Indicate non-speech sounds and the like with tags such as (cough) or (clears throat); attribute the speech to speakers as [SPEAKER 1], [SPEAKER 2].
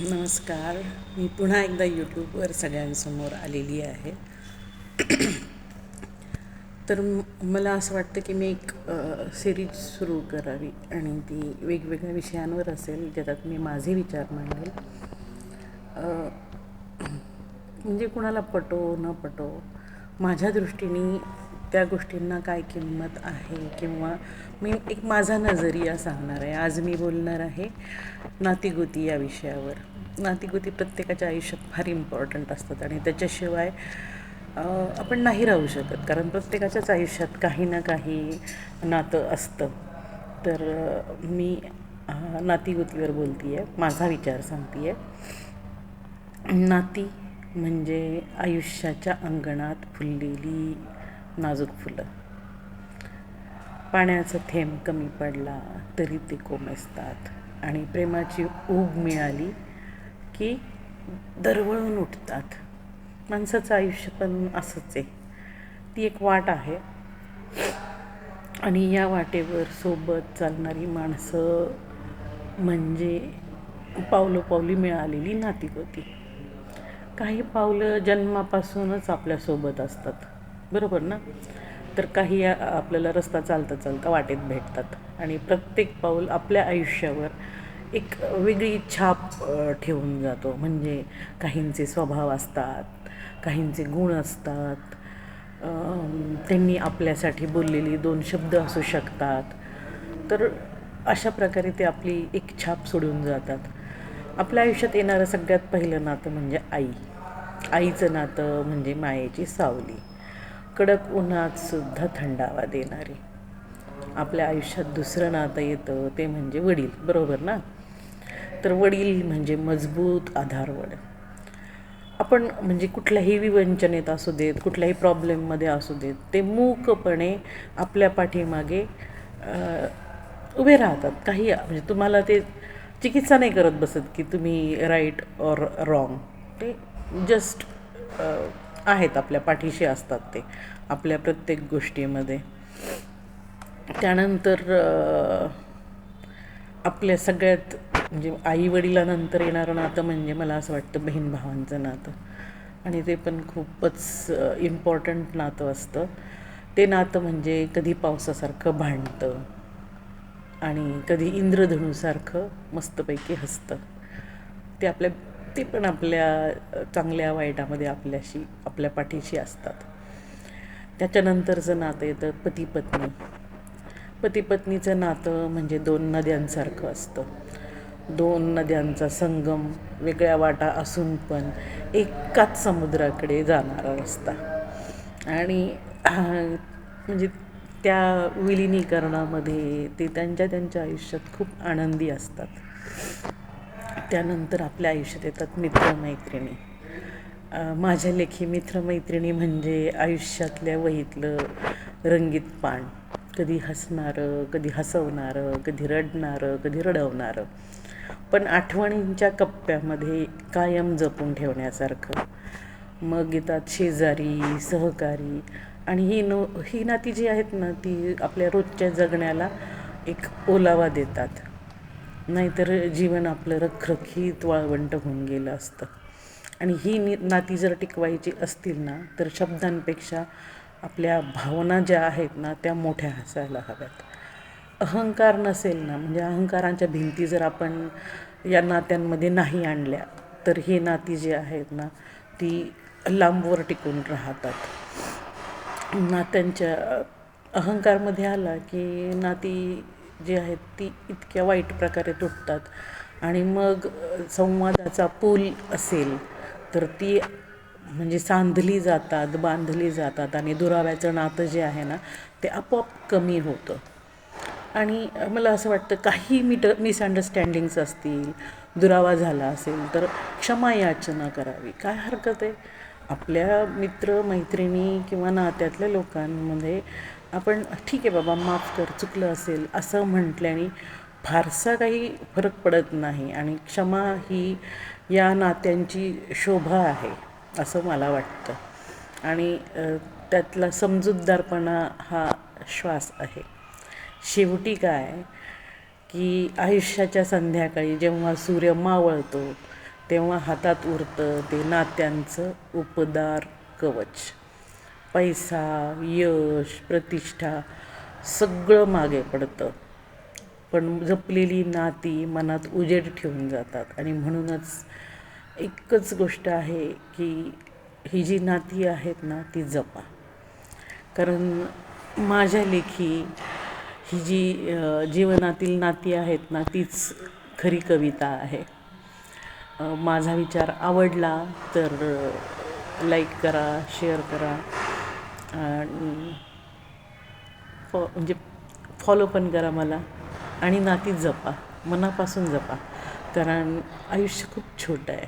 [SPEAKER 1] नमस्कार. मी पुन्हा एकदा यूट्यूबवर सगळ्यांसमोर आलेली आहे. (clears throat) तर मला असं वाटतं की मी एक सिरीज सुरू करावी आणि ती वेगवेगळ्या विषयांवर असेल ज्याच्यात मी माझे विचार मांडेल. म्हणजे कुणाला पटो न पटो माझ्या दृष्टीने त्या गोष्टींना काय किंमत आहे किंवा मी एक माझा नजरिया सांगणार आहे. आज मी बोलणार आहे नातीगुती या विषयावर. नातीगुती प्रत्येकाच्या आयुष्यात फार इम्पॉर्टंट असतात आणि त्याच्याशिवाय आपण नाही राहू शकत. कारण प्रत्येकाच्याच आयुष्यात काही ना काही नातं असतं. तर मी नातीगुतीवर बोलती आहे माझा विचार सांगते आहे नाती म्हणजे आयुष्याच्या अंगणात फुललेली नाजूक फुलं. पाण्याचा थेंब कमी पडला तरी ते कोमेसतात आणि प्रेमाची ऊब मिळाली की दरवळून उठतात. माणसाचं आयुष्य पण असंच आहे. ती एक वाट आहे. आणि या वाटेवर सोबत चालणारी माणसं म्हणजे पावलोपावली मिळालेली नाती होती. काही पावलं जन्मापासूनच आपल्यासोबत असतात. बरोबर ना? तर काही आपल्याला रस्ता चालता चालता वाटेत भेटतात. आणि प्रत्येक पाऊल आपल्या आयुष्यावर एक वेगळी छाप ठेवून जातो. म्हणजे काहींचे स्वभाव असतात काहींचे गुण असतात. त्यांनी आपल्यासाठी बोललेली दोन शब्द असू शकतात. तर अशा प्रकारे ते आपली एक छाप सोडून जातात. आपल्या आयुष्यात येणारं सगळ्यात पहिलं नातं म्हणजे आई. आईचं नातं म्हणजे मायेची सावली. कडक उन्हात सुद्धा थंडावा देणारी. आपल्या आयुष्यात दुसरं नातं येतं ते म्हणजे वडील बरोबर ना? तर वडील म्हणजे मजबूत आधारवड. आपण म्हणजे कुठल्याही विवंचनेत असू देत कुठल्याही प्रॉब्लेममध्ये असू देत ते मूकपणे आपल्या पाठीमागे उभे राहतात. काही म्हणजे तुम्हाला ते चिकित्सा नाही करत बसत की तुम्ही राईट ऑर रॉंग. ते जस्ट आहेत आपल्या पाठीशी असतात ते आपल्या प्रत्येक गोष्टीमध्ये. त्यानंतर आपल्या सगळ्यात म्हणजे आई वडिलानंतर येणारं नातं म्हणजे मला असं वाटतं बहीण भावांचं नातं. आणि ते पण खूपच इम्पॉर्टंट नातं असतं. ते नातं म्हणजे कधी पावसासारखं भांडतं आणि कधी इंद्रधनुसारखं मस्तपैकी हसतं. ते आपल्या ते पण आपल्या चांगल्या वाईटामध्ये आपल्याशी आपल्या पाठीशी असतात. त्याच्यानंतरचं नातं येतं पती पत्नी पती पत्नीचं नातं म्हणजे दोन नद्यांसारखं असतं. दोन नद्यांचा संगम वेगळ्या वाटा असून पण एकाच समुद्राकडे जाणारा रस्ता. आणि म्हणजे त्या विलिनीकरणामध्ये ते त्यांच्या त्यांच्या आयुष्यात खूप आनंदी असतात. त्यानंतर आपल्या आयुष्यात येतात मित्रमैत्रिणी. माझ्या लेखी मित्रमैत्रिणी म्हणजे आयुष्यातल्या वहीतलं रंगीत पान. कधी हसणारं कधी हसवणारं कधी रडणारं कधी रडवणारं. पण आठवणींच्या कप्प्यामध्ये कायम जपून ठेवण्यासारखं. मग येतात शेजारी सहकारी आणि ही नो ही नाती जी आहेत ना ती आपल्या रोजच्या जगण्याला एक ओलावा देतात. नाहीतर जीवन आपलं रखरखीत वाळवंट होऊन गेलं असतं. आणि ही नि नाती जर टिकवायची असतील ना तर शब्दांपेक्षा आपल्या भावना ज्या आहेत ना त्या मोठ्या असायला हव्यात. अहंकार नसेल ना म्हणजे अहंकारांच्या भिंती जर आपण या नात्यांमध्ये नाही आणल्या तर ही नाती जी आहेत ना ती लांबवर टिकून राहतात. नात्यांच्या अहंकारमध्ये आला की नाती जी आहेत ती इतक्या वाईट प्रकारे तुटतात. आणि मग संवादाचा पूल असेल तर ती म्हणजे सांधली जातात बांधली जातात आणि दुराव्याचं नातं जे आहे ना ते आपोआप कमी होतं. आणि मला असं वाटतं काही मिट मिसअंडरस्टँडिंग्स असतील दुरावा झाला असेल तर क्षमा याचना करावी. काय हरकत आहे? आपल्या मित्र मैत्रिणी किंवा नात्यातल्या लोकांमध्ये आपण ठीक आहे बाबा माफ कर चुकलं असेल असं म्हटल्याने फारसा काही फरक पडत नाही आणि क्षमा ही या नात्यांची शोभा आहे असं मला वाटतं. आणि त्यातला समजूतदारपणा हा श्वास आहे. शेवटी काय की आयुष्याच्या संध्याकाळी जेव्हा सूर्य मावळतो तेव्हा हातात उरतं ते नात्यांचं उपदार कवच. पैसा यश प्रतिष्ठा सगळं मागे पडतं. पण जपलेली नाती मनात उजेड ठेवून जातात. आणि म्हणूनच एकच गोष्ट आहे की ही जी नाती आहेत ना ती जपा. कारण माझ्या लेखी ही जी जीवनातील नाती आहेत ना तीच खरी कविता आहे. माझा विचार आवडला तर लाईक करा शेअर करा. फॉ म्हणजे फॉलो पण करा मला. आणि नाती जपा. मनापासून जपा. कारण आयुष्य खूप छोटं आहे.